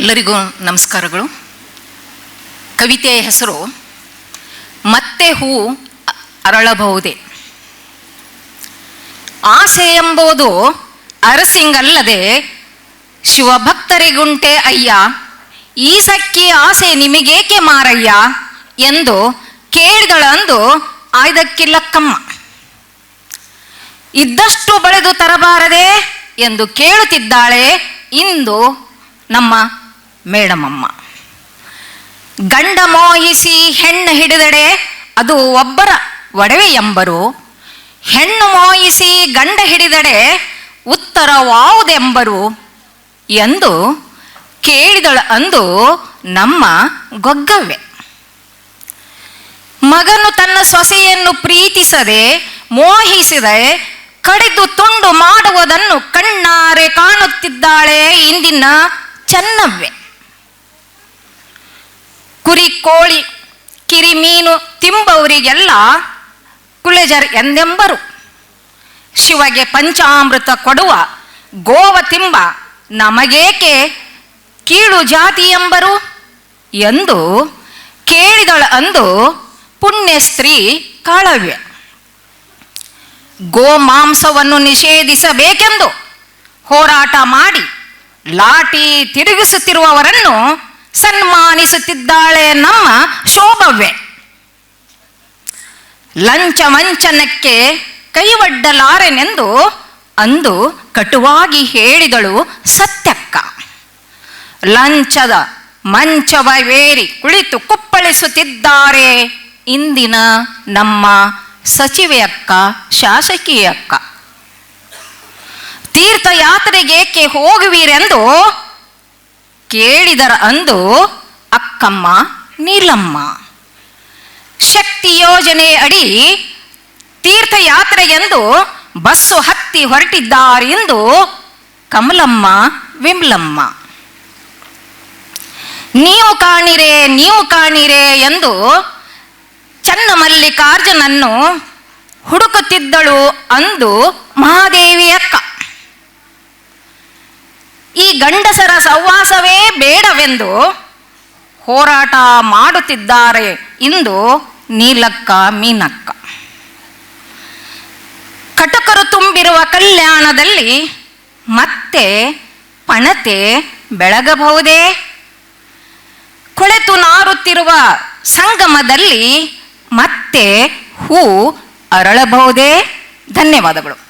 ಎಲ್ಲರಿಗೂ ನಮಸ್ಕಾರಗಳು. ಕವಿತೆಯ ಹೆಸರು, ಮತ್ತೆ ಹೂ ಅರಳಬಹುದೇ. ಆಸೆ ಎಂಬುದು ಅರಸಿಂಗಲ್ಲದೆ ಶಿವಭಕ್ತರಿಗುಂಟೆ ಅಯ್ಯ ಈ ಸಕ್ಕಿ ಆಸೆ ನಿಮಗೇಕೆ ಮಾರಯ್ಯ ಎಂದು ಕೇಳಿದಳಂದು ಆಯ್ದಕ್ಕಿಲ್ಲಕ್ಕಮ್ಮ ಇದ್ದಷ್ಟು ಬಳೆದು ತರಬಾರದೆ ಎಂದು ಕೇಳುತ್ತಿದ್ದಾಳೆ ಇಂದು ನಮ್ಮ ಮೇಡಮಮ್ಮ. ಗಂಡ ಮೋಹಿಸಿ ಹೆಣ್ಣು ಹಿಡಿದಡೆ ಅದು ಒಬ್ಬರ ಒಡವೆ ಎಂಬರು, ಹೆಣ್ಣು ಮೋಯಿಸಿ ಗಂಡ ಹಿಡಿದಡೆ ಉತ್ತರವಾವುದೆಂಬರು ಎಂದು ಕೇಳಿದಳು ಅಂದು ನಮ್ಮ ಗೊಗ್ಗವ್ವೆ. ಮಗನು ತನ್ನ ಸೊಸೆಯನ್ನು ಪ್ರೀತಿಸದೆ ಮೋಹಿಸಿದೆ, ಕಡಿದು ತುಂಡು ಮಾಡುವುದನ್ನು ಕಣ್ಣಾರೆ ಕಾಣುತ್ತಿದ್ದಾಳೆ ಇಂದಿನ ಚೆನ್ನವ್ವೆ. ಕುರಿ, ಕೋಳಿ, ಕಿರಿ, ಮೀನು ತಿಂಬವರಿಗೆಲ್ಲ ಕುಳೆಜರ್ ಎಂದೆಂಬರು. ಶಿವಗೆ ಪಂಚಾಮೃತ ಕೊಡುವ ಗೋವ ತಿಂಬ ನಮಗೇಕೆ ಕೀಳು ಜಾತಿ ಎಂಬರು? ಎಂದು ಕೇಳಿದಳ ಅಂದು ಪುಣ್ಯ ಸ್ತ್ರೀ ಕಾಳವ್ಯ. ಗೋಮಾಂಸವನ್ನು ನಿಷೇಧಿಸಬೇಕೆಂದು ಹೋರಾಟ ಮಾಡಿ ಲಾಟಿ ತಿರುಗಿಸುತ್ತಿರುವವರನ್ನು ಸನ್ಮಾನಿಸುತ್ತಿದ್ದಾಳೆ ನಮ್ಮ ಶೋಭವ್ವೆ ಲಂಚ ವಂಚನಕ್ಕೆ ಕೈವಡ್ಡಲಾರೆನೆಂದು ಅಂದು ಕಟುವಾಗಿ ಹೇಳಿದಳು ಸತ್ಯಕ್ಕ. ಲಂಚದ ಮಂಚವೇರಿ ಕುಳಿತು ಕುಪ್ಪಳಿಸುತ್ತಿದ್ದಾರೆ ಇಂದಿನ ನಮ್ಮ ಸಚಿವೆಯಕ್ಕ, ಶಾಸಕಿಯಕ್ಕ. ತೀರ್ಥಯಾತ್ರೆಗೇಕೆ ಹೋಗುವಿರೆಂದು ಕೇಳಿದರ ಅಂದು ಅಕ್ಕಮ್ಮ ನೀಲಮ್ಮ. ಶಕ್ತಿ ಯೋಜನೆ ಅಡಿ ತೀರ್ಥಯಾತ್ರೆಗೆಂದು ಬಸ್ಸು ಹತ್ತಿ ಹೊರಟಿದ್ದಾರೆಂದು ಕಮಲಮ್ಮ ವಿಮ್ಲಮ್ಮ. ನೀವು ಕಾಣಿರೆ ನೀವು ಕಾಣಿರೆ ಎಂದು ಚನ್ನಮಲ್ಲಿಕಾರ್ಜುನನ್ನು ಹುಡುಕುತ್ತಿದ್ದಳು ಅಂದು ಮಹಾದೇವಿ ಅಕ್ಕ ಗಂಡಸರ ಸಹವಾಸವೇ ಬೇಡವೆಂದು ಹೋರಾಟ ಮಾಡುತ್ತಿದ್ದಾರೆ ಇಂದು ನೀಲಕ್ಕ ಮೀನಕ್ಕ. ಕಟಕರು ತುಂಬಿರುವ ಕಲ್ಯಾಣದಲ್ಲಿ ಮತ್ತೆ ಪಣತೆ ಬೆಳಗಬಹುದೇ? ಕೊಳೆತು ನಾರುತ್ತಿರುವ ಸಂಗಮದಲ್ಲಿ ಮತ್ತೆ ಹೂ ಅರಳಬಹುದೇ? ಧನ್ಯವಾದಗಳು.